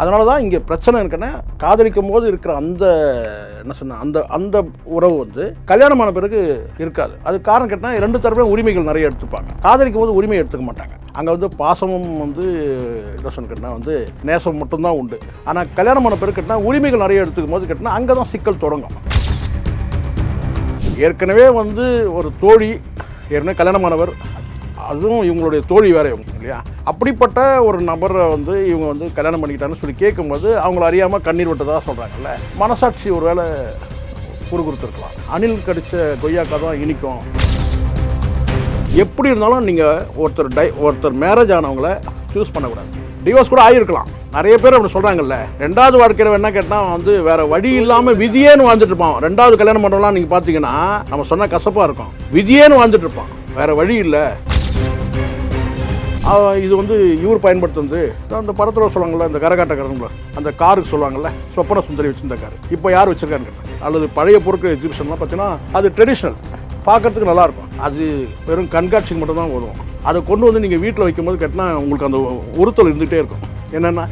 அதனால தான் இங்கே பிரச்சனை இருக்குன்னா காதலிக்கும் போது இருக்கிற அந்த என்ன சொன்ன அந்த அந்த உறவு வந்து கல்யாணமான பிறகு இருக்காது. அது காரணம் கேட்டால் ரெண்டு தரப்புலையும் உரிமைகள் நிறைய எடுத்துப்பாங்க. காதலிக்கும் போது உரிமை எடுத்துக்க மாட்டாங்க. அங்கே வந்து பாசமும் வந்து என்ன சொன்னா வந்து நேசம் மட்டும்தான் உண்டு. ஆனால் கல்யாணமான பிறகு கேட்டால் உரிமைகள் நிறைய எடுத்துக்கும் போது கேட்டால் அங்கே தான் சிக்கல் தொடங்கும். ஏற்கனவே வந்து ஒரு தோழி ஏற்கனவே கல்யாணமானவர் அதுவும் இவங்களுடைய தோழி வேறு இவங்க இல்லையா? அப்படிப்பட்ட ஒரு நபரை வந்து இவங்க வந்து கல்யாணம் பண்ணிக்கிட்டான்னு சொல்லி கேட்கும்போது அவங்கள அறியாமல் கண்ணீர் விட்டதாக சொல்கிறாங்கல்ல மனசாட்சி ஒரு வேளை குறுகுறுத்துருக்கலாம். அணில் கடித்த கொய்யாக்கா தான் இனிக்கும். எப்படி இருந்தாலும் நீங்கள் ஒருத்தர் டை ஒருத்தர் மேரேஜ் ஆனவங்கள சூஸ் பண்ணக்கூடாது. டிவோர்ஸ் கூட ஆகிருக்கலாம் நிறைய பேர் அப்படி சொல்கிறாங்கல்ல ரெண்டாவது வாழ்க்கையில் என்ன கேட்டால் வந்து வேற வழி இல்லாமல் விதியேன்னு வாழ்ந்துட்டு இருப்பான். ரெண்டாவது கல்யாணம் பண்ணுறோம்லாம் நீங்கள் பார்த்தீங்கன்னா நம்ம சொன்ன கசப்பாக இருக்கும். விதியேன்னு வாழ்ந்துட்டு இருப்பான். வேற வழி இல்லை. இது வந்து இவர் பயன்படுத்துறது அந்த படத்தில் சொல்லுவாங்கல்ல இந்த கரகாட்டக்காரங்கள அந்த காருக்கு சொல்லுவாங்கல்ல சொப்பன சுந்தரி வச்சிருந்த கார். இப்போ யார் வச்சிருக்காருன்னு கேட்டேன் அல்லது பழைய பொருட்கள் எக்ஸிபிஷன்லாம் பார்த்தீங்கன்னா அது ட்ரெடிஷ்னல் பார்க்கறதுக்கு நல்லாயிருக்கும் அது வெறும் கண்காட்சிக்கு மட்டும் தான் வரும் அதை கொண்டு வந்து நீங்கள் வீட்டில் வைக்கும்போது கேட்டினா உங்களுக்கு அந்த உறுத்தல் இருந்துகிட்டே இருக்கும். என்னென்னா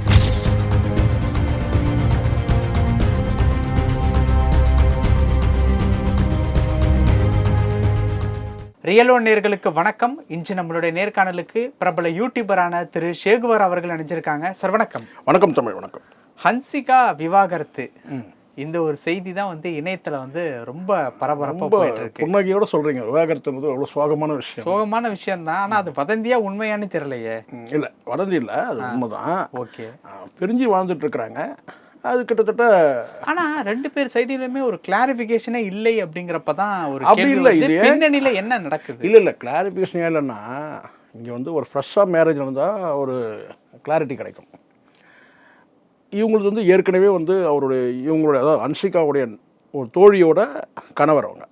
ரியலோ நேர்களுக்கு வணக்கம். இன்று நம்மளுடைய நேர்காணலுக்கு பிரபல யூடியூபரான திரு ஷேகுவர் அவர்கள் அணிஞ்சிருக்காங்க சார் வணக்கம். வணக்கம் தமிழ் வணக்கம். ஹன்சிகா விவாகரத்து. இந்த ஒரு செய்தி தான் வந்து இணையத்துல வந்து ரொம்ப பரபரப்பா இருக்கு. புன்னகையோட சொல்கிறீங்க விவாகரத்துன்றது அவ்வளோ சோகமான விஷயம். சோகமான விஷயம் தான் ஆனா அது வதந்தியா உண்மையானு தெரியலையே. இல்லை. வதந்தி இல்லை. அது உண்மைதான். ஓகே. பிரிஞ்சு வாழ்ந்துட்டு இருக்கிறாங்க. அது கிட்டத்தட்ட ஆனா ரெண்டு பேர் சைடிலுமே ஒரு கிளாரிபிகேஷனே இல்லை அப்படிங்கிறப்ப தான் ஒரு அப்படி இல்லை. இது? பின்னணியில என்ன நடக்குது இல்லை இல்லை கிளாரிஃபிகேஷன் இல்லைன்னா இங்கே வந்து ஒரு ஃப்ரெஷ்ஷாக மேரேஜ் நடந்தால் ஒரு கிளாரிட்டி கிடைக்கும் இவங்களுக்கு வந்து ஏற்கனவே வந்து அவருடைய இவங்களுடைய அதாவது அன்ஷிகாவுடைய ஒரு தோழியோட கணவர் அவங்க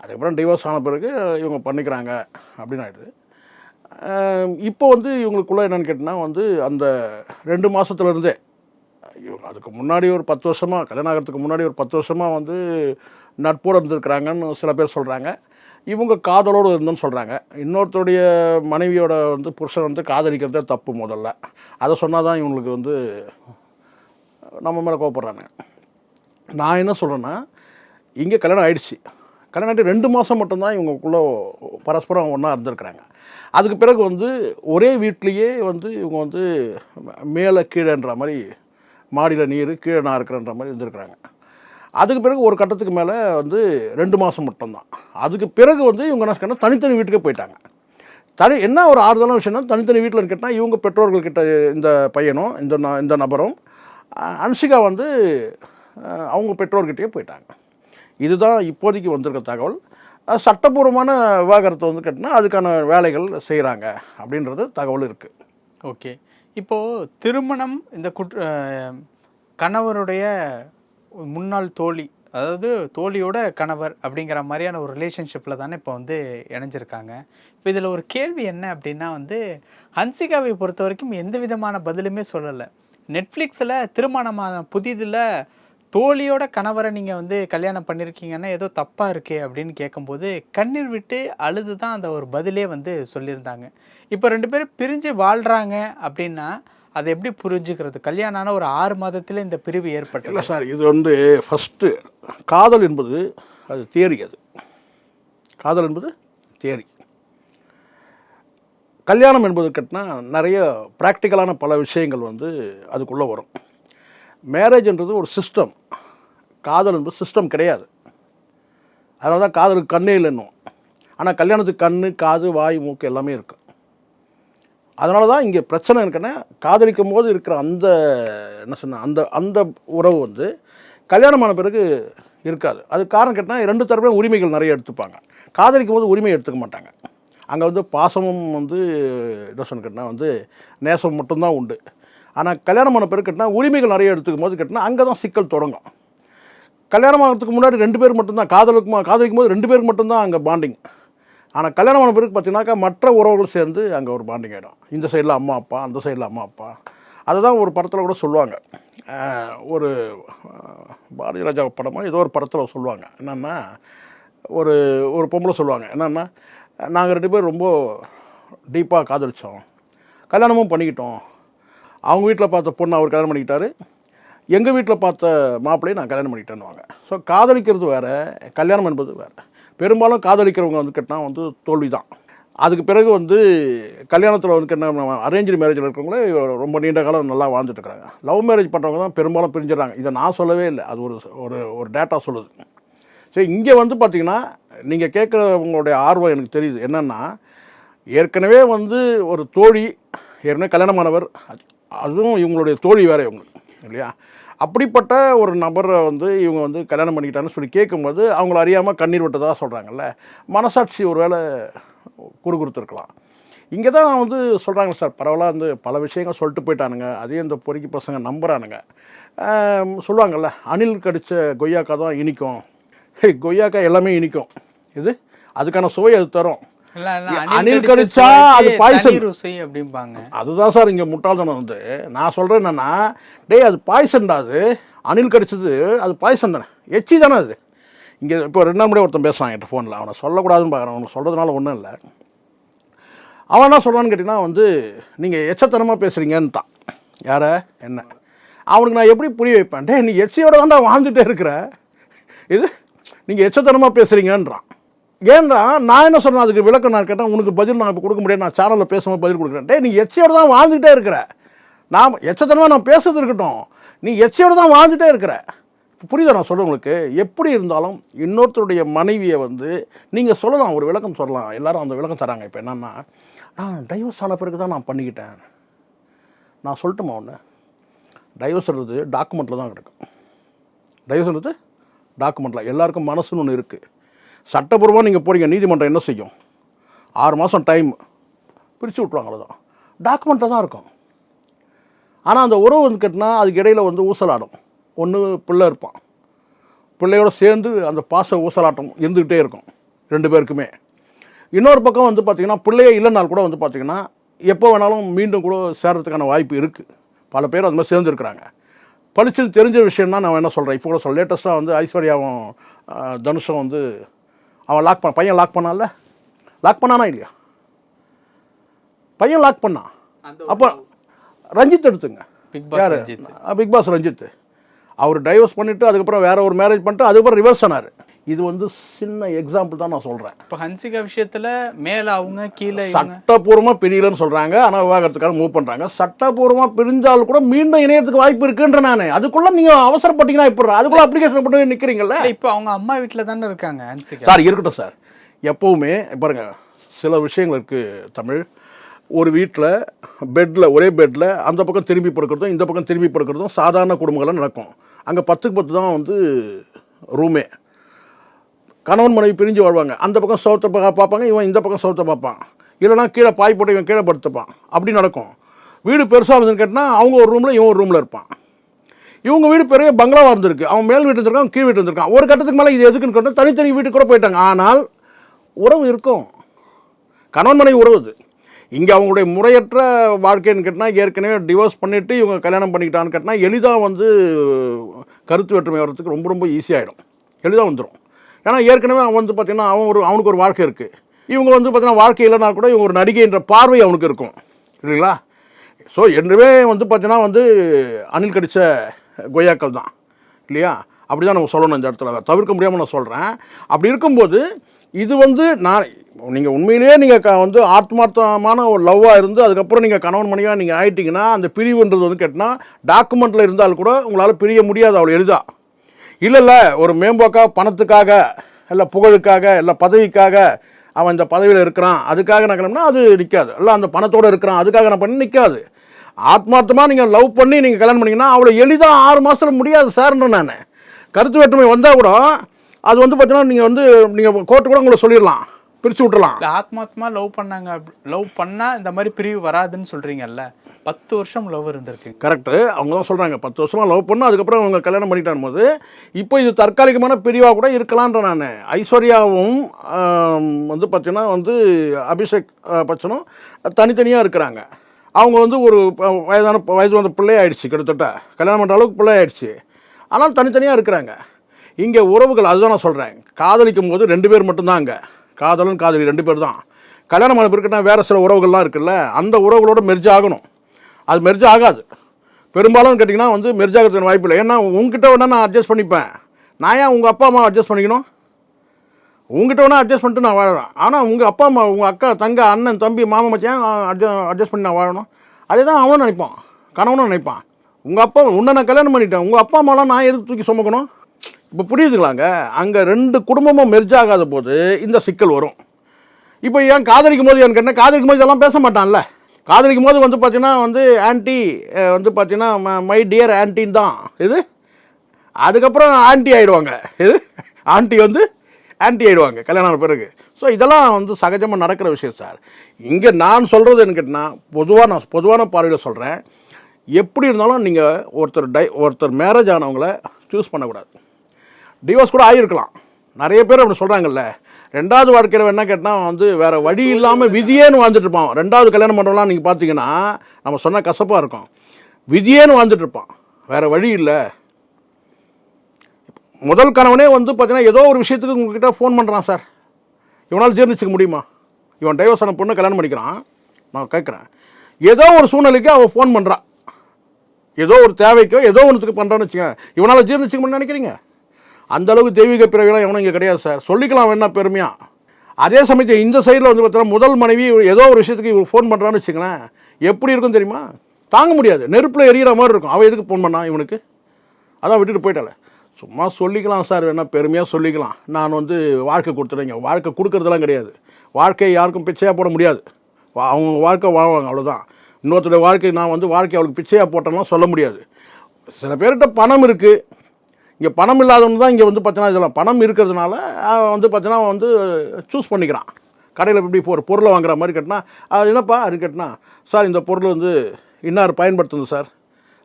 அதுக்கப்புறம் டிவோர்ஸ் ஆன பிறகு இவங்க பண்ணிக்கிறாங்க அப்படின்னு ஆயிடுது ஆஹ் இப்போ வந்து இவங்களுக்குள்ள என்னன்னு கேட்டிங்கன்னா வந்து அந்த ரெண்டு மாதத்துலேருந்தே அதுக்கு முன்னாடி ஒரு பத்து வருஷமாக கல்யாணம் ஆகிறதுக்கு முன்னாடி ஒரு பத்து வருஷமாக வந்து நட்போடு இருந்திருக்கிறாங்கன்னு சில பேர் சொல்கிறாங்க இவங்க காதலோடு இருந்தோன்னு சொல்கிறாங்க இன்னொருத்தருடைய மனைவியோட வந்து புருஷன் வந்து காதலிக்கிறதே தப்பு முதல்ல. அதை சொன்னால் தான் இவங்களுக்கு வந்து நம்ம மேலே கோவப்படுறாங்க நான் என்ன சொல்கிறேன்னா இங்கே கல்யாணம் ஆயிடுச்சு. கல்யாணம் ஆகிட்டு ரெண்டு மாதம் மட்டும்தான் இவங்களுக்குள்ளே பரஸ்பரம் ஒன்றா இருந்திருக்கிறாங்க. அதுக்கு பிறகு வந்து ஒரே வீட்லேயே வந்து இவங்க வந்து மேலே கீழேன்ற மாதிரி மாடியில் நீர் கீழே நான் இருக்கிறன்ற மாதிரி இருந்திருக்கிறாங்க. அதுக்கு பிறகு ஒரு கட்டத்துக்கு மேலே வந்து ரெண்டு மாதம் மட்டும்தான். அதுக்கு பிறகு வந்து இவங்க என்ன சொன்னால் தனித்தனி வீட்டுக்கே போயிட்டாங்க. தனி என்ன ஒரு ஆறுதலான விஷயம்னா தனித்தனி வீட்டில் கேட்டால் இவங்க பெற்றோர்கள்கிட்ட இந்த பையனும் இந்த ந- இந்த நபரும் அன்சிகா அன்ஷிகா வந்து அவங்க பெற்றோர்கிட்டயே போயிட்டாங்க. இதுதான் இப்போதைக்கு வந்திருக்க தகவல். சட்டபூர்வமான விவாகரத்தை வந்து கேட்டினா அதுக்கான வேலைகள் செய்கிறாங்க அப்படின்றது தகவல் இருக்குது ஓகே. இப்போ திருமணம் இந்த குற்ற கணவருடைய முன்னாள் தோழி அதாவது தோழியோட கணவர் அப்படிங்கிற மாதிரியான ஒரு ரிலேஷன்ஷிப்பில் தானே இப்போ வந்து இணைஞ்சிருக்காங்க. இப்போ இதில் ஒரு கேள்வி என்ன அப்படின்னா வந்து ஹன்சிகாவை பொறுத்த வரைக்கும் எந்த விதமான பதிலுமே சொல்லலை. நெட்ஃப்ளிக்ஸில் திருமணமான புதிதில் தோழியோட கணவரை நீங்கள் வந்து கல்யாணம் பண்ணியிருக்கீங்கன்னா ஏதோ தப்பாக இருக்கே அப்படின்னு கேட்கும்போது கண்ணீர் விட்டு அழுது தான் அந்த ஒரு பதிலே வந்து சொல்லியிருந்தாங்க. இப்போ ரெண்டு பேரும் பிரிஞ்சு வாழ்கிறாங்க அப்படின்னா அதை எப்படி புரிஞ்சுக்கிறது? கல்யாணம் ஒரு ஆறு மாதத்தில் இந்த பிரிவு ஏற்பட்டு இல்லை சார் இது வந்து ஃபஸ்ட்டு காதல் என்பது அது தியரி அது. காதல் என்பது தியரி கல்யாணம் என்பது கட்டினா நிறைய ப்ராக்டிக்கலான பல விஷயங்கள் வந்து அதுக்குள்ளே வரும். மேரேஜ்ன்றது ஒரு சிஸ்டம் காதல் என்பது சிஸ்டம் கிடையாது. அதனால தான் காதலுக்கு கண்ணே இல்லைன்னும் ஆனால் கல்யாணத்துக்கு கண் காது வாய் மூக்கு எல்லாமே இருக்கும் அதனால தான் இங்கே பிரச்சனை இருக்குன்னா காதலிக்கும் போது இருக்கிற அந்த என்ன சொன்ன அந்த அந்த உறவு வந்து கல்யாணமான பிறகு இருக்காது. அது காரணம் கேட்டால் ரெண்டு தரப்புலையும் உரிமைகள் நிறைய எடுத்துப்பாங்க. காதலிக்கும் போது உரிமை எடுத்துக்க மாட்டாங்க. அங்கே வந்து பாசமும் வந்து என்ன சொன்ன கேட்டால் வந்து நேசம் மட்டும்தான் உண்டு. ஆனால் கல்யாணம் பண்ண பிறகு கட்டினா உரிமைகள் நிறைய எடுத்துக்கும் போது கட்டினா அங்கே தான் சிக்கல் தொடங்கும். கல்யாணம் ஆகிறதுக்கு முன்னாடி ரெண்டு பேர் மட்டும்தான் காதலுக்கு காதலிக்கும் போது ரெண்டு பேருக்கு மட்டும்தான் அங்கே பாண்டிங் ஆனால் கல்யாணம் ஆன பிறகு பார்த்தீங்கன்னாக்கா மற்ற உறவுகள் சேர்ந்து அங்கே ஒரு பாண்டிங் ஆகிடும் இந்த சைடில் அம்மா அப்பா அந்த சைடில் அம்மா அப்பா. அதை தான் ஒரு படத்தில் கூட சொல்லுவாங்க. ஒரு பாரதி ராஜா படமாக ஏதோ ஒரு படத்தில் சொல்லுவாங்க. என்னென்னா ஒரு ஒரு பொம்பளை சொல்லுவாங்க. என்னென்னா நாங்கள் ரெண்டு பேரும் ரொம்ப டீப்பாக காதலித்தோம் கல்யாணமும் பண்ணிக்கிட்டோம். அவங்க வீட்டில் பார்த்த பொண்ணு அவர் கல்யாணம் பண்ணிக்கிட்டாரு. எங்கள் வீட்டில் பார்த்த மாப்பிள்ளையை நான் கல்யாணம் பண்ணிக்கிட்டேன்னுவாங்க. ஸோ காதலிக்கிறது வேறு கல்யாணம் என்பது வேறு. பெரும்பாலும் காதலிக்கிறவங்க வந்து கேட்டால் வந்து தோல்வி தான் அதுக்கு பிறகு வந்து கல்யாணத்தில் வந்து என்ன அரேஞ்ச் மேரேஜில் இருக்கிறவங்களே ரொம்ப நீண்ட காலம் நல்லா வாழ்ந்துட்டு இருக்கிறாங்க. லவ் மேரேஜ் பண்ணுறவங்க தான் பெரும்பாலும் பிரிஞ்சிடறாங்க. இதை நான் சொல்லவே இல்லை. அது ஒரு ஒரு ஒரு டேட்டா சொல்லுது. சரி இங்கே வந்து பார்த்திங்கன்னா நீங்கள் கேட்குறவங்களுடைய ஆர்வம் எனக்கு தெரியுது. என்னென்னா ஏற்கனவே வந்து ஒரு தோழி ஏற்கனவே கல்யாணமானவர் அதுவும் இவங்களுடைய தோழி வேறு இவங்க இல்லையா? அப்படிப்பட்ட ஒரு நபரை வந்து இவங்க வந்து கல்யாணம் பண்ணிக்கிட்டான்னு சொல்லி கேட்கும்போது அவங்கள அறியாமல் கண்ணீர் விட்டதாக சொல்கிறாங்கல்ல மனசாட்சி ஒரு வேளை குறுகுறுத்துருக்கலாம் இங்கே தான் வந்து சொல்கிறாங்க சார் பரவாயில்ல வந்து பல விஷயங்கள் சொல்லிட்டு போயிட்டானுங்க. அதையும் இந்த பொறுக்கி பசங்க நம்புகிறானுங்க சொல்லுவாங்கள்ல சொல்லுவாங்கல்ல அணில் கடித்த கொய்யாக்கா தான் இனிக்கும். கொய்யாக்கா எல்லாமே இனிக்கும். இது அதுக்கான சுவை அது தரும். அணில் கடிச்சா அது. தனி ருசி அப்படிம்பாங்க. அதுதான் சார் இங்கே முட்டாள்தனம் வந்து. நான் சொல்கிறேன் என்னன்னா டேய் அது பாய்சன்டா அது. அணில் கடிச்சது அது பாய்சன் தானே. எச்சி தானே அது. இங்கே இப்போ ரெண்டு நாள் ஒருத்தன் பேசுவான் என்கிட்ட ஃபோனில் அவனை சொல்லக்கூடாதுன்னு பார்க்குறேன். அவனுக்கு சொல்கிறதுனால ஒன்றும் இல்லை. அவன் என்ன சொல்கிறான்னு கேட்டிங்கன்னா வந்து நீங்கள் எச்சத்தனமாக பேசுகிறீங்கன்ட்டான் யார? என்ன? அவனுக்கு நான் எப்படி புரிய வைப்பேன்? டேய் நீ எச்சியோட தான்டா வாழ்ந்துட்டே இருக்கிற. இது? நீங்கள் எச்சத்தனமாக பேசுகிறீங்கன்றான் ஏன்னா நான் என்ன சொன்னேன்? அதுக்கு விளக்கம் நான் கேட்டேன். உனக்கு பதில் நான் இப்போ கொடுக்க முடியாது. நான் சேனலில் பேசும்போது பதில் கொடுக்குறேன். டே நீ எச்சையோடு தான் வாழ்ந்துகிட்டே இருக்கிற. நான் எச்சத்தனமாக நான் பேசுறது இருக்கட்டும். நீ எச்சியோட தான் வாழ்ந்துட்டே இருக்கிற. புரியுதா நான் சொல்கிறேன் உங்களுக்கு? எப்படி இருந்தாலும் இன்னொருத்தருடைய மனைவியை வந்து நீங்கள் சொல்லலாம் ஒரு விளக்கம் சொல்லலாம். எல்லாரும் அந்த விளக்கம் தராங்க. இப்போ என்னென்னா நான் டைவர்ஸ் ஆன பிறகு தான் நான் பண்ணிக்கிட்டேன். நான் சொல்லட்டுமா ஒன்று டைவர்ஸ்ன்றது டாக்குமெண்ட்டில் தான் கிடக்கும். டைவர்ஸ்ன்றது டாக்குமெண்ட்டில் எல்லாருக்கும் மனசுன்னு ஒன்று இருக்குது சட்டப்பூர்வமாக நீங்கள் போகிறீங்க நீதிமன்றம் என்ன செய்யும்? ஆறு மாதம் டைம் பிரித்து விட்ருவாங்க தான் டாக்குமெண்ட்டில் தான் இருக்கும். ஆனால் அந்த உறவு வந்து கட்டினா அதுக்கு இடையில் வந்து ஊசலாடும். ஒன்று பிள்ளை இருப்பான். பிள்ளையோடு சேர்ந்து அந்த பாச ஊசலாட்டம் இருந்துக்கிட்டே இருக்கும் ரெண்டு பேருக்குமே. இன்னொரு பக்கம் வந்து பார்த்திங்கன்னா பிள்ளையே இல்லைனால் கூட வந்து பார்த்திங்கன்னா எப்போ வேணாலும் மீண்டும் கூட சேர்றதுக்கான வாய்ப்பு இருக்குது பல பேர் அது மாதிரி சேர்ந்துருக்குறாங்க. பளிச்சுன்னு தெரிஞ்ச விஷயம்னா நான் என்ன சொல்கிறேன் இப்போ கூட சொல்ல லேட்டஸ்ட்டாக வந்து ஐஸ்வர்யாவும் தனுஷம் வந்து அவன் லாக் பண்ண பையன் லாக் பண்ணான்ல? லாக் பண்ணானா இல்லையா? பையன் லாக் பண்ணான். அப்போ ரஞ்சித் எடுத்துங்க. Bigg Boss. Bigg Boss Ranjith. அவர் டைவர்ஸ் பண்ணிட்டு அதுக்கப்புறம் வேற ஒரு மேரேஜ் பண்ணிட்டு அதுக்கப்புறம் ரிவர்ஸ் ஆனார். இது வந்து சின்ன எக்ஸாம்பிள் தான் நான் சொல்கிறேன் இப்ப ஹன்சிகா விஷயத்துல மேல அவங்க கீழே சட்டப்பூர்வமாக பிரியலன்னு சொல்கிறாங்க ஆனால் விவாகரத்துக்காக மூவ் பண்ணுறாங்க சட்டப்பூர்வமாக பிரிஞ்சால் கூட மீண்டும் இணையத்துக்கு வாய்ப்பு இருக்குன்ற நான். அதுக்குள்ளே நீங்கள் அவசரப்பட்டீங்கன்னா எப்படி அதுக்குள்ளே அப்ளிகேஷன் போட்டு நிற்கிறீங்கல்ல இல்ல, இப்ப அவங்க அம்மா வீட்டுல தானே இருக்காங்க ஹன்சிகா. சார் இருக்கட்டும் சார். எப்போவுமே பாருங்க சில விஷயங்கள் இருக்குது தமிழ். ஒரு வீட்டில் பெட்டில் ஒரே பெட்டில் அந்த பக்கம் திரும்பி படுக்கிறதும் இந்த பக்கம் திரும்பி படுக்கிறதும் சாதாரண குடும்பங்கள்ல நடக்கும். அங்கே பத்துக்கு பத்து தான் வந்து ரூமே கணவன் மனைவி பிரிஞ்சு வாழ்வாங்க. அந்த பக்கம் சோத்தை பார்ப்பாங்க இவன் இந்த பக்கம் சோத்தை பார்ப்பான். இல்லைனா கீழே பாய் போட்டு இவன் கீழே படுத்துப்பான். அப்படி நடக்கும். வீடு பெருசாக இருந்துன்னு கேட்டால் அவங்க ஒரு ரூமில் இவன் ஒரு ரூமில் இருப்பான். இவங்க வீடு பெரிய பங்களாவாக இருந்திருக்கு. அவன் மேல் வீட்டு இருந்திருக்கான் கீழ் வீட்டு இருந்திருக்கான். ஒரு கட்டத்துக்கு மேலே இது எதுக்குன்னு கேட்டால் தனித்தனி வீட்டுக்கு கூட போயிட்டாங்க. ஆனால் உறவு இருக்கும். கணவன் மனைவி உறவு இது இங்கே அவங்களுடைய முறையற்ற வாழ்க்கைன்னு கேட்டால் ஏற்கனவே டிவோர்ஸ் பண்ணிவிட்டு இவங்க கல்யாணம் பண்ணிக்கிட்டான்னு கேட்டால் எளிதாக வந்து கருத்து வேற்றுமை வர்றதுக்கு ரொம்ப ரொம்ப ஈஸியாகிடும் எளிதாக வந்துடும் ஏன்னா ஏற்கனவே அவன் வந்து பார்த்திங்கன்னா அவன் ஒரு அவனுக்கு ஒரு வாழ்க்கை இருக்குது இவங்க வந்து பார்த்தீங்கன்னா வாழ்க்கை இல்லைனா கூட இவங்க ஒரு நடிகைன்ற பார்வை அவனுக்கு இருக்கும். இல்லைங்களா? ஸோ என்றுமே வந்து பார்த்தீங்கன்னா வந்து அணில் கடித்த கொய்யாக்கள் தான். இல்லையா? அப்படி தான் நம்ம சொல்லணும் இந்த இடத்துல. தவிர்க்க முடியாமல் நான் சொல்கிறேன் அப்படி இருக்கும்போது இது வந்து நான் நீங்கள் உண்மையிலேயே நீங்கள் க வந்து ஆத்மார்த்தமான ஒரு லவ்வாக இருந்து அதுக்கப்புறம் நீங்கள் கணவன் மணியாக நீங்கள் ஆயிட்டீங்கன்னா அந்த பிரிவுன்றது வந்து கேட்டால் டாக்குமெண்ட்டில் இருந்தால் கூட உங்களால் பிரிய முடியாது அவ்வளோ எளிதாக இல்லை இல்லை ஒரு மேம்போக்காக பணத்துக்காக இல்லை புகழுக்காக இல்லை பதவிக்காக அவன் இந்த பதவியில் இருக்கிறான். அதுக்காக நான் கிளம்புனா அது நிற்காது இல்லை அந்த பணத்தோடு இருக்கிறான். அதுக்காக நான் பண்ணி நிற்காது ஆத்மார்த்தமாக நீங்கள் லவ் பண்ணி நீங்கள் கல்யாணம் பண்ணிங்கன்னா அவ்வளோ எளிதாக ஆறு மாதத்தில் முடியாது சார்ன்ற நான். கருத்து வேற்றுமை வந்தால் கூட அது வந்து பார்த்தீங்கன்னா நீங்கள் வந்து நீங்கள் கோர்ட்டு கூட உங்களை சொல்லிடலாம். பிரித்து விட்டுலாம் ஆத்மாத்மா லவ் பண்ணாங்க லவ் பண்ணால் இந்த மாதிரி பிரிவு வராதுன்னு சொல்கிறீங்கல்ல பத்து வருஷம் லவ் இருந்திருக்கு. கரெக்டு அவங்க தான் சொல்கிறாங்க பத்து வருஷமாக லவ் பண்ணு அதுக்கப்புறம் அவங்க கல்யாணம் பண்ணிட்டான் போது இப்போ இது தற்காலிகமான பிரிவாக கூட இருக்கலான்ற நான். ஐஸ்வர்யாவும் வந்து பார்த்தீங்கன்னா வந்து அபிஷேக் பச்சனும் தனித்தனியாக இருக்கிறாங்க. அவங்க வந்து ஒரு வயதான வயது வந்த பிள்ளை ஆயிடுச்சு கிட்டத்தட்ட. கல்யாணம் பண்ணுற அளவுக்கு பிள்ளை ஆயிடுச்சு. ஆனால் தனித்தனியாக இருக்கிறாங்க. இங்கே உறவுகள் அதுதான் நான் சொல்கிறேன் காதலிக்கும் போது ரெண்டு பேர் மட்டும்தான் அங்கே காதலன் காதலி ரெண்டு பேர் தான் கல்யாணம் ஆன பிறகுனா வேறு சில உறவுகள்லாம் இருக்குல்ல அந்த உறவுகளோட மெர்ஜ் ஆகணும். அது மெர்ஜ் ஆகாது. பெரும்பாலும் கேட்டிங்கன்னா வந்து மெர்ஜ் ஆகிறதுக்கு வாய்ப்பு இல்லை. ஏன்னா உங்ககிட்ட வேணா நான் அட்ஜஸ்ட் பண்ணிப்பேன். நான் ஏன் உங்கள் அப்பா அம்மா அட்ஜஸ்ட் பண்ணிக்கணும்? உங்ககிட்ட வேணா அட்ஜஸ்ட் பண்ணிட்டு நான் வாழறேன். ஆனால் உங்கள் அப்பா அம்மா உங்கள் அக்கா தங்க அண்ணன் தம்பி மாமா மச்சான் அட்ஜ அட்ஜஸ்ட் பண்ணி நான் வாழணும். அதே தான் அவனும் நினைப்பான். கணவனும் நினைப்பான். உங்கள் அப்பா உன்னை நான் கல்யாணம் பண்ணிட்டேன். உங்கள் அப்பா அம்மாலாம் நான் எதுக்கு தூக்கி சுமக்கணும்? இப்போ புரியுதுங்களாங்க? அங்கே ரெண்டு குடும்பமும் மெர்ஜ் ஆகாத போது இந்த சிக்கல் வரும். இப்போ ஏன் காதலிக்கும் போது எனக்கு என்ன காதலிக்கும் போது இதெல்லாம் பேச மாட்டான்ல. காதலிக்கும் போது வந்து பார்த்தீங்கன்னா வந்து ஆன்டி வந்து பார்த்தீங்கன்னா மை டியர் ஆன்ட்டின்னு தான். இது? அதுக்கப்புறம் ஆன்ட்டி ஆயிடுவாங்க. இது? ஆன்ட்டி வந்து ஆன்டி ஆயிடுவாங்க கல்யாணம் ஆன பிறகு. ஸோ இதெல்லாம் வந்து சகஜமாக நடக்கிற விஷயம் சார். இங்கே நான் சொல்கிறது என்ன கேட்டினா பொதுவாக நான் பொதுவான பார்வையில் சொல்கிறேன் எப்படி இருந்தாலும் நீங்கள் ஒருத்தர் டை ஒருத்தர் மேரேஜ் ஆனவங்கள சூஸ் பண்ணக்கூடாது. டிவோர்ஸ் கூட ஆகியிருக்கலாம் நிறைய பேர் அப்படி சொல்கிறாங்கல்ல ரெண்டாவது வாழ்க்கையில் என்ன கேட்டால் வந்து வேறு வழி இல்லாமல் விதியேன்னு வாழ்ந்துட்டு இருப்பான். ரெண்டாவது கல்யாணம் பண்ணுறலாம் நீங்கள் பார்த்தீங்கன்னா நம்ம சொன்னால் கசப்பாக இருக்கும். விதியேன்னு வாழ்ந்துட்டு இருப்பான். வேறு வழி இல்லை. முதல் கணவனே வந்து பார்த்தீங்கன்னா ஏதோ ஒரு விஷயத்துக்கு உங்ககிட்ட ஃபோன் பண்ணுறான் சார். இவனால் ஜீர்ணிச்சிக்க முடியுமா? இவன் டைவர்ஸ் ஆன பொண்ணு கல்யாணம் பண்ணிக்கிறான். நான் கேட்குறேன் ஏதோ ஒரு சூழ்நிலைக்கு அவன் ஃபோன் பண்ணுறான் ஏதோ ஒரு தேவைக்கோ ஏதோ ஒன்றுத்துக்கு பண்ணுறான்னு வச்சுக்கோங்க. இவனால் ஜீர்ணிச்சிக்க முடியும்னு நினைக்கிறீங்க? அந்தளவுக்கு தெய்வீக பிறவிலாம் எவனும் இங்கே கிடையாது சார் சொல்லிக்கலாம் வேணா பெருமையாக அதே சமயத்தில் இந்த சைடில் வந்து பார்த்தீங்கன்னா முதல் மனைவி ஏதோ ஒரு விஷயத்துக்கு இவர் ஃபோன் பண்ணுறான்னு வச்சுங்களேன் எப்படி இருக்கும் தெரியுமா? தாங்க முடியாது. நெருப்பில் எரியிற மாதிரி இருக்கும். அவன் எதுக்கு ஃபோன் பண்ணா இவனுக்கு? அதான் விட்டுட்டு போயிட்டால சும்மா சொல்லிக்கலாம் சார் வேணா பெருமையாக சொல்லிக்கலாம். நான் வந்து வாழ்க்கை கொடுத்துறேங்க. வாழ்க்கை கொடுக்கறதெல்லாம் கிடையாது. வாழ்க்கையை யாருக்கும் பிச்சையாக போட முடியாது. வா- அவங்க வாழ்க்கை வாழ்வாங்க. அவ்வளோதான் இன்னொருத்தருடைய வாழ்க்கை நான் வந்து வாழ்க்கை அவளுக்கு பிச்சையாக போட்டேன்னா சொல்ல முடியாது. சில பேர்கிட்ட பணம் இருக்குது இங்கே பணம் இல்லாதவங்க தான் இங்கே வந்து பார்த்தீங்கன்னா இதெல்லாம் பணம் இருக்கிறதுனால அவன் வந்து பார்த்தீங்கன்னா அவன் வந்து சூஸ் பண்ணிக்கிறான். கடையில் இப்படி ஒரு பொருளை வாங்குற மாதிரி கட்டினா அது என்னப்பா? அது கட்டினா சார் இந்த பொருள் வந்து இன்னார் பயன்படுத்துது சார்.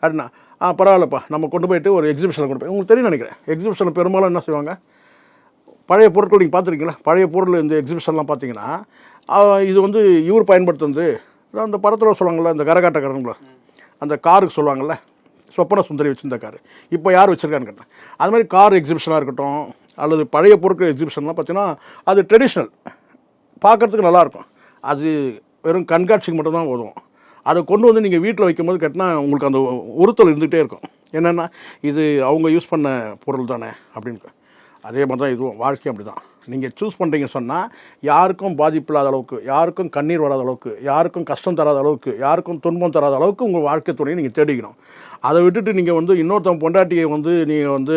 அப்படின்னா ஆ பரவாயில்லப்பா நம்ம கொண்டு போயிட்டு ஒரு எக்ஸிபிஷனில் கொண்டு போய் உங்களுக்கு தெரியும் நினைக்கிறேன். எக்ஸிபிஷனில் பெரும்பாலும் என்ன செய்வாங்க? பழைய பொருட்கள் நீங்கள் பார்த்துருக்கீங்களா? பழைய பொருள் இந்த எக்ஸிபிஷன்லாம் பார்த்தீங்கன்னா இது வந்து இவர் பயன்படுத்துனது. அந்த படத்தில் சொல்லுவாங்கள்ல இந்த கரகாட்டக்காரங்கள அந்த காருக்கு சொல்லுவாங்கள்ல சொப்பன சுந்தரி வச்சிருந்த இப்போ யார் வச்சுருக்கான்னு கேட்டேன் அது மாதிரி கார் எக்ஸிபிஷனாக இருக்கட்டும் அல்லது பழைய பொருட்கள் எக்ஸிபிஷன்லாம் பார்த்தீங்கன்னா அது ட்ரெடிஷ்னல் பார்க்கறதுக்கு நல்லாயிருக்கும் அது வெறும் கண்காட்சிக்கு மட்டும்தான் உதவும் அதை கொண்டு வந்து நீங்கள் வீட்டில் வைக்கும்போது கேட்டினா உங்களுக்கு அந்த உறுத்தல் இருந்துகிட்டே இருக்கும். என்னென்னா இது அவங்க யூஸ் பண்ண பொருள் தானே அப்படின்னு அதே மாதிரி தான் இதுவும் வாழ்க்கை அப்படி தான் நீங்கள் சூஸ் பண்ணுறீங்க சொன்னால் யாருக்கும் பாதிப்பு இல்லாத அளவுக்கு யாருக்கும் கண்ணீர் வராத அளவுக்கு யாருக்கும் கஷ்டம் தராத அளவுக்கு யாருக்கும் துன்பம் தராத அளவுக்கு உங்கள் வாழ்க்கை துணையை நீங்கள் தேடிக்கணும். அதை விட்டுட்டு நீங்கள் வந்து இன்னொருத்தவங்க பொண்டாட்டியை வந்து நீங்கள் வந்து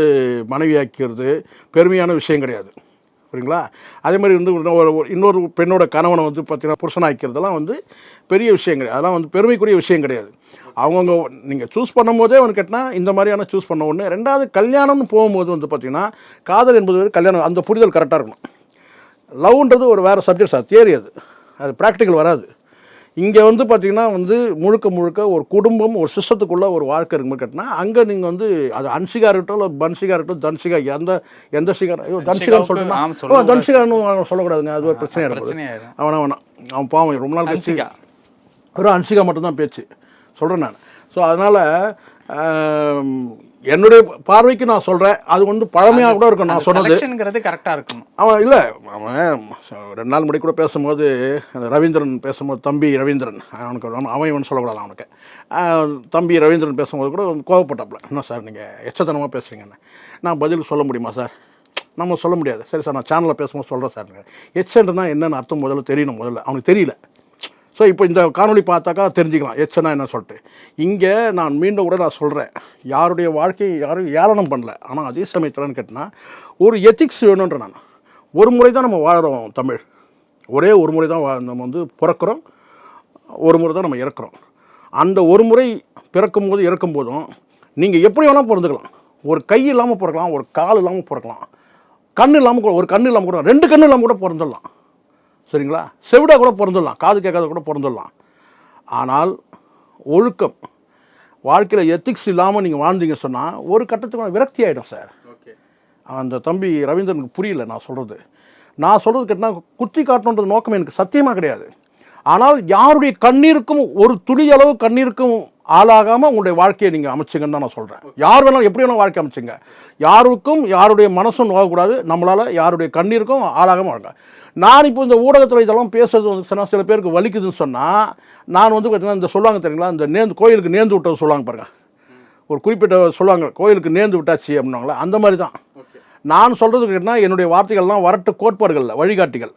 மனைவியாக்கிறது பெருமையான விஷயம் கிடையாது. புரியுங்களா? அதே மாதிரி வந்து இன்னொரு ஒரு- இன்னொரு பெண்ணோட கணவனை வந்து பார்த்தீங்கன்னா புருஷனாக்கிறதெல்லாம் வந்து பெரிய விஷயம் கிடையாது. அதெல்லாம் வந்து பெருமைக்குரிய விஷயம் கிடையாது. அவங்கவுங்க நீங்கள் சூஸ் பண்ணும்போதே அவனு கேட்டினா இந்த மாதிரியான சூஸ் பண்ண ஒன்று ரெண்டாவது கல்யாணம்னு போகும்போது வந்து பார்த்தீங்கன்னா காதல் என்பது ஒரு கல்யாணம் அந்த புரிதல் கரெக்டாக இருக்கணும் லவ்ன்றது ஒரு வேறு சப்ஜெக்ட் சார் தியரி அது அது ப்ராக்டிக்கல் வராது இங்கே வந்து பார்த்தீங்கன்னா வந்து முழுக்க முழுக்க ஒரு குடும்பம் ஒரு சிஸ்டத்துக்குள்ளே ஒரு வாழ்க்கை இருக்கும்போது கேட்டினா அங்கே நீங்கள் வந்து அது அன்சிகா இருக்கட்டும் இல்லை பன்சிகா இருக்கட்டும் தன்சிகா எந்த எந்த சிகா ஐயோ தன்சிகா அன்சிகாவுக்கு ஆம் சொல்லணும் சொல்ல தன்சிகான்னு சொல்லக்கூடாதுங்க அது ஒரு பிரச்சனை இருக்கும் அவனா வேணாம் அவன் பாவம் ரொம்ப நாள் கழிச்சு வெறும் அன்சிகா மட்டும்தான் பேச்சு சொல்கிறேன் நான். ஸோ அதனால் என்னுடைய பார்வைக்கு நான் சொல்கிறேன் அது வந்து பழமையாக கூட இருக்கும் நான் சொன்னது செலெக்ஷனுங்கிறது கரெக்டாக இருக்கணும். அவன் இல்லை. அவன் ரெண்டு நாள் முடி கூட பேசும்போது அந்த ரவீந்திரன் பேசும்போது தம்பி ரவீந்திரன். அவனுக்கு அவன் இவன் சொல்லக்கூடாது அவனுக்கு. தம்பி ரவீந்திரன் பேசும்போது கூட கோவப்பட்டாப்புல. என்ன சார் நீங்கள் எச்சத்தனமாக பேசுறீங்கன்னு. நான் பதில் சொல்ல முடியுமா சார்? நம்ம சொல்ல முடியாது. சரி சார் நான் சேனலில் பேசும்போது சொல்கிறேன் சார். எச்சன்ட்னா என்னென்னு அர்த்தம் முதல்ல தெரியணும் முதல்ல. அவனுக்கு தெரியல. ஸோ இப்போ இந்த காணொலி பார்த்தாக்கா தெரிஞ்சுக்கலாம். எச்சனா என்ன சொல்லிட்டு. இங்கே நான் மீண்டும் கூட நான் சொல்கிறேன் யாருடைய வாழ்க்கையை யாரும் ஏளனம் பண்ணல. ஆனால் அதே சமயத்தில்னு கேட்டினா ஒரு எத்திக்ஸ் வேணுன்ற நான். ஒரு முறை தான் நம்ம வாழ்கிறோம் தமிழ். ஒரே ஒரு முறை தான் நம்ம வந்து பிறக்கிறோம். ஒரு முறை தான் நம்ம இறக்குறோம். அந்த ஒரு முறை பிறக்கும் போது இறக்கும் போதும் நீங்கள் எப்படி வேணால் பிறந்துக்கலாம். ஒரு கை இல்லாமல் பிறக்கலாம் ஒரு கால் இல்லாமல் பிறக்கலாம். கண் இல்லாமல் கூட ஒரு கண் இல்லாமல் கூட ரெண்டு கண் இல்லாமல் கூட பிறந்துடலாம். சரிங்களா? செவிடா கூட பிறந்துடலாம். காது கேட்காத கூட பிறந்துடலாம். ஆனால் ஒழுக்கம் வாழ்க்கையில் எத்திக்ஸ் இல்லாமல் நீங்கள் வாழ்ந்தீங்க சொன்னால் ஒரு கட்டத்துக்கு விரக்தி ஆகிடும் சார் ஓகே அந்த தம்பி ரவீந்திரனுக்கு புரியல நான் சொல்கிறது நான் சொல்கிறது கேட்டால் குத்தி காட்டணுன்றது நோக்கம் எனக்கு சத்தியமாக கிடையாது. ஆனால் யாருடைய கண்ணீருக்கும் ஒரு துளி அளவு கண்ணீருக்கும் ஆளாகாமல் உங்களுடைய வாழ்க்கையை நீங்கள் அமைச்சுங்கன்னு தான் நான் சொல்கிறேன் யார் வேணாலும் எப்படி வேணாலும் வாழ்க்கை அமைச்சுங்க. யாருக்கும் யாருடைய மனசும் நோகக்கூடாது. நம்மளால் யாருடைய கண்ணீருக்கும் ஆளாகாமல் வாங்க நான் இப்போ இந்த ஊடகத்தில் இதெல்லாம் பேசுறது வந்து சில சில பேருக்கு வலிக்குதுன்னு சொன்னால் நான் வந்து பார்த்தீங்கன்னா இந்த சொல்லுவாங்க தெரியுங்களா? இந்த நேர்ந்து கோயிலுக்கு நேர்ந்து விட்டது சொல்லுவாங்க பாருங்க. ஒரு குறிப்பிட்ட சொல்லுவாங்க கோயிலுக்கு நேர்ந்து விட்டாச்சு அப்படின்னாங்களா அந்த மாதிரி தான். நான் சொல்கிறது கேட்டினா என்னுடைய வார்த்தைகள்லாம் வரட்டு கோட்பாடுகளில் வழிகாட்டிகள்.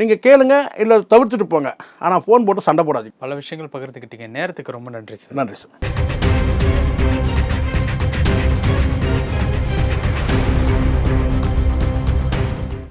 நீங்கள் கேளுங்க இல்லை தவிர்த்துட்டு போங்க. ஆனால் ஃபோன் போட்டு சண்டை போடாதீங்க. பல விஷயங்கள் பகிர்ந்துக்கிட்டீங்க நேரத்துக்கு ரொம்ப நன்றி சார். நன்றி சார்.